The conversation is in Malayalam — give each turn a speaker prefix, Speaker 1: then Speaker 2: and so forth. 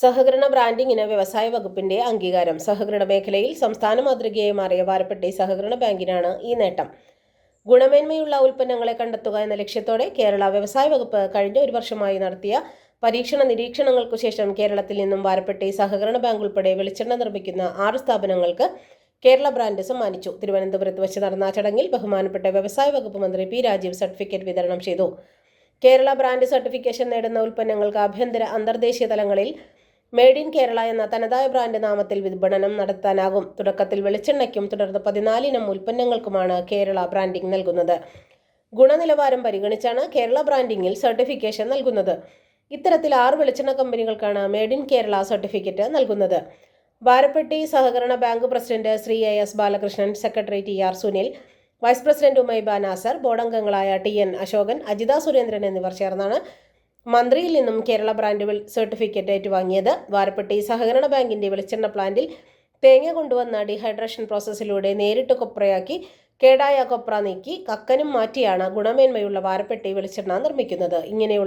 Speaker 1: സഹകരണ ബ്രാൻഡിങ്ങിന് വ്യവസായ വകുപ്പിന്റെ അംഗീകാരം. സഹകരണ മേഖലയിൽ സംസ്ഥാന മാതൃകയായി മാറിയ വാരപ്പെട്ടി സഹകരണ ബാങ്കിനാണ് ഈ നേട്ടം. ഗുണമേന്മയുള്ള ഉൽപ്പന്നങ്ങളെ കണ്ടെത്തുക എന്ന ലക്ഷ്യത്തോടെ കേരള വ്യവസായ വകുപ്പ് കഴിഞ്ഞ ഒരു വർഷമായി നടത്തിയ പരീക്ഷണ നിരീക്ഷണങ്ങൾക്കു ശേഷം കേരളത്തിൽ നിന്നും വാരപ്പെട്ടി സഹകരണ ബാങ്ക് ഉൾപ്പെടെ വെളിച്ചെണ്ണ നിർമ്മിക്കുന്ന ആറ് സ്ഥാപനങ്ങൾക്ക് കേരള ബ്രാൻഡ് സമ്മാനിച്ചു. തിരുവനന്തപുരത്ത് വെച്ച് നടന്ന ചടങ്ങിൽ ബഹുമാനപ്പെട്ട വ്യവസായ വകുപ്പ് മന്ത്രി പി രാജീവ് സർട്ടിഫിക്കറ്റ് വിതരണം ചെയ്തു. കേരള ബ്രാൻഡ് സർട്ടിഫിക്കേഷൻ നേടുന്ന ഉൽപ്പന്നങ്ങൾക്ക് ആഭ്യന്തര അന്തർദേശീയ തലങ്ങളിൽ മെയ്ഡ് ഇൻ കേരള എന്ന തനതായ ബ്രാൻഡ് നാമത്തിൽ വിപണനം നടത്താനാകും. തുടക്കത്തിൽ വെളിച്ചെണ്ണയ്ക്കും തുടർന്ന് പതിനാലിനം ഉൽപ്പന്നങ്ങൾക്കുമാണ് കേരള ബ്രാൻഡിംഗ് നൽകുന്നത്. ഗുണനിലവാരം പരിഗണിച്ചാണ് കേരള ബ്രാൻഡിംഗിൽ സർട്ടിഫിക്കേഷൻ നൽകുന്നത്. ഇത്തരത്തിൽ ആറ് വെളിച്ചെണ്ണ കമ്പനികൾക്കാണ് മെയ്ഡ് ഇൻ കേരള സർട്ടിഫിക്കറ്റ് നൽകുന്നത്. വാരപ്പെട്ടി സഹകരണ bank president Shri A S Balakrishnan secretary T R Sunil vice president Umaiba Nasar ബോർഡംഗങ്ങളായ T N Ashokan Ajitha Surendran എന്നിവർ ചേർന്നാണ് മന്ത്രിയിൽ നിന്നും കേരള ബ്രാൻഡ് സർട്ടിഫിക്കറ്റ് ഏറ്റുവാങ്ങിയത് വാരപ്പെട്ടി സഹകരണ ബാങ്കിന്റെ വെളിച്ചെണ്ണ പ്ലാന്റിൽ തേങ്ങ കൊണ്ടുവന്ന ഡീഹൈഡ്രേഷൻ പ്രോസസ്സിലൂടെ നേരിട്ട് കൊപ്രയാക്കി കേടായ കൊപ്ര നീക്കി കക്കനും മാറ്റിയാണ് ഗുണമേന്മയുള്ള വാരപ്പെട്ടി വെളിച്ചെണ്ണ നിർമ്മിക്കുന്നത്. ഇങ്ങനെയുള്ള